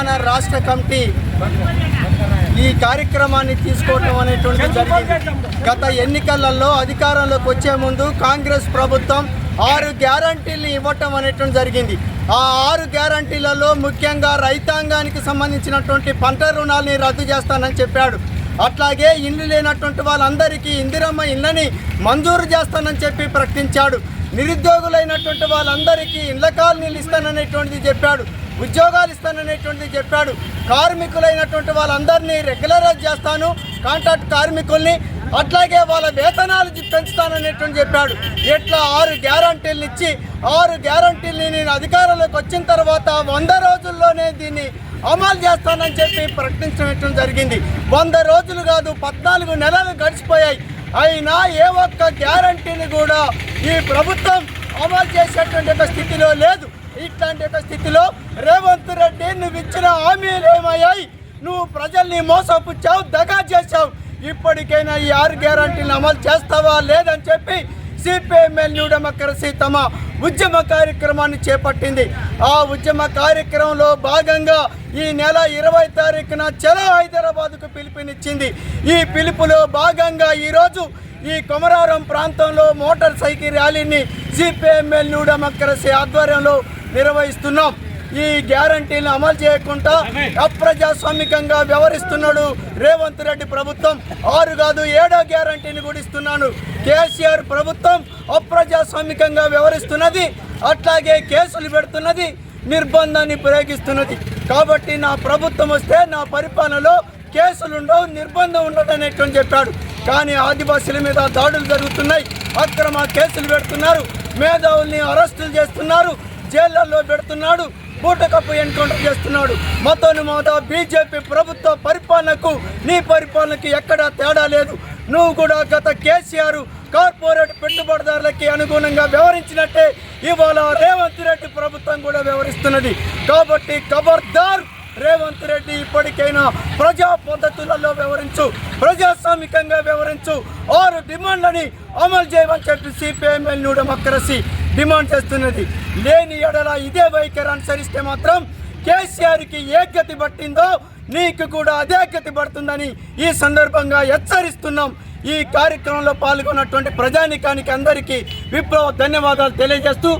తెలంగాణ రాష్ట్ర కమిటీ ఈ కార్యక్రమాన్ని తీసుకోవటం అనేటువంటిది జరిగింది. గత ఎన్నికలలో అధికారంలోకి వచ్చే ముందు కాంగ్రెస్ ప్రభుత్వం ఆరు గ్యారంటీలు ఇవ్వటం అనేటువంటి జరిగింది. ఆ ఆరు గ్యారంటీలలో ముఖ్యంగా రైతాంగానికి సంబంధించినటువంటి పంట రుణాలని రద్దు చేస్తానని చెప్పాడు. అట్లాగే ఇండ్లు లేనటువంటి వాళ్ళందరికీ ఇందిరమ్మ ఇళ్ళని మంజూరు చేస్తానని చెప్పి ప్రకటించాడు. నిరుద్యోగులైనటువంటి వాళ్ళందరికీ ఇళ్ళ కాలనీలు ఇస్తాననేటువంటిది చెప్పాడు. ఉద్యోగాలు ఇస్తాననేటువంటిది చెప్పాడు. కార్మికులైనటువంటి వాళ్ళందరినీ రెగ్యులరైజ్ చేస్తాను. కాంట్రాక్ట్ కార్మికుల్ని అట్లాగే వాళ్ళ వేతనాలు పెంచుతాననేటువంటి చెప్పాడు. ఇట్లా ఆరు గ్యారంటీలు ఇచ్చి ఆరు గ్యారంటీల్ని నేను అధికారంలోకి వచ్చిన తర్వాత వంద రోజుల్లోనే దీన్ని అమలు చేస్తానని చెప్పి ప్రకటించడం జరిగింది. వంద రోజులు కాదు పద్నాలుగు నెలలు గడిచిపోయాయి. అయినా ఏ ఒక్క గ్యారంటీని కూడా ఈ ప్రభుత్వం అమలు చేసేటువంటి స్థితిలో లేదు. ఇట్లాంటి ఒక స్థితిలో రేవంత్ రెడ్డి నువ్వు ఇచ్చిన హామీలు ఏమయ్యాయి? నువ్వు ప్రజల్ని మోసపుచ్చావు దగా చేశావు. ఇప్పటికైనా ఈ ఆరు గ్యారంటీలను అమలు చేస్తావా లేదని చెప్పి సిపిఎంఎల్ న్యూ డెమోక్రసీ తమ ఉద్యమ కార్యక్రమాన్ని చేపట్టింది. ఆ ఉద్యమ కార్యక్రమంలో భాగంగా ఈ నెల ఇరవై తారీఖున చలో హైదరాబాద్కు పిలుపునిచ్చింది. ఈ పిలుపులో భాగంగా ఈరోజు ఈ కొమరారం ప్రాంతంలో మోటార్ సైకిల్ ర్యాలీని సిపిఎంఎల్ న్యూ డెమోక్రసీ ఆధ్వర్యంలో నిర్వహిస్తున్నాం. ఈ గ్యారంటీలను అమలు చేయకుండా అప్రజాస్వామికంగా వ్యవహరిస్తున్నాడు రేవంత్ రెడ్డి ప్రభుత్వం. ఆరు కాదు ఏడో గ్యారంటీని కూడా ఇస్తున్నాను. కేసీఆర్ ప్రభుత్వం అప్రజాస్వామికంగా వ్యవహరిస్తున్నది అట్లాగే కేసులు పెడుతున్నది నిర్బంధాన్ని ప్రయోగిస్తున్నది కాబట్టి నా ప్రభుత్వం వస్తే నా పరిపాలనలో కేసులు ఉండవు నిర్బంధం ఉండదు అనేటువంటి చెప్పాడు. కానీ ఆదివాసీల మీద దాడులు జరుగుతున్నాయి అక్రమ కేసులు పెడుతున్నారు మేధావుల్ని అరెస్టులు చేస్తున్నారు జైళ్ళలో పెడుతున్నాడు బూటకప్పు ఎన్కౌంటర్ చేస్తున్నాడు. మతోను మోద బీజేపీ ప్రభుత్వ పరిపాలనకు నీ పరిపాలనకి ఎక్కడా తేడా లేదు. నువ్వు కూడా గత కేసీఆర్ కార్పొరేట్ పెట్టుబడిదారులకి అనుగుణంగా వ్యవహరించినట్టే ఇవాళ రేవంత్ రెడ్డి ప్రభుత్వం కూడా వ్యవహరిస్తున్నది. కాబట్టి ఖబర్దార్ రేవంత్ రెడ్డి ఇప్పటికైనా ప్రజా పద్ధతులలో వివరించు ప్రజాస్వామికంగా వ్యవహరించు. ఆరు డిమాండ్లని అమలు చేయమని చెప్పి సిపిఎంఎల్ న్యూ డెమోక్రసీ డిమాండ్ చేస్తున్నది. లేని ఎడల ఇదే వైఖరి అనుసరిస్తే మాత్రం కేసీఆర్కి ఏ గతి పట్టిందో నీకు కూడా అదే గతి పడుతుందని ఈ సందర్భంగా హెచ్చరిస్తున్నాం. ఈ కార్యక్రమంలో పాల్గొన్నటువంటి ప్రజానికానికి అందరికీ విప్లవ ధన్యవాదాలు తెలియజేస్తూ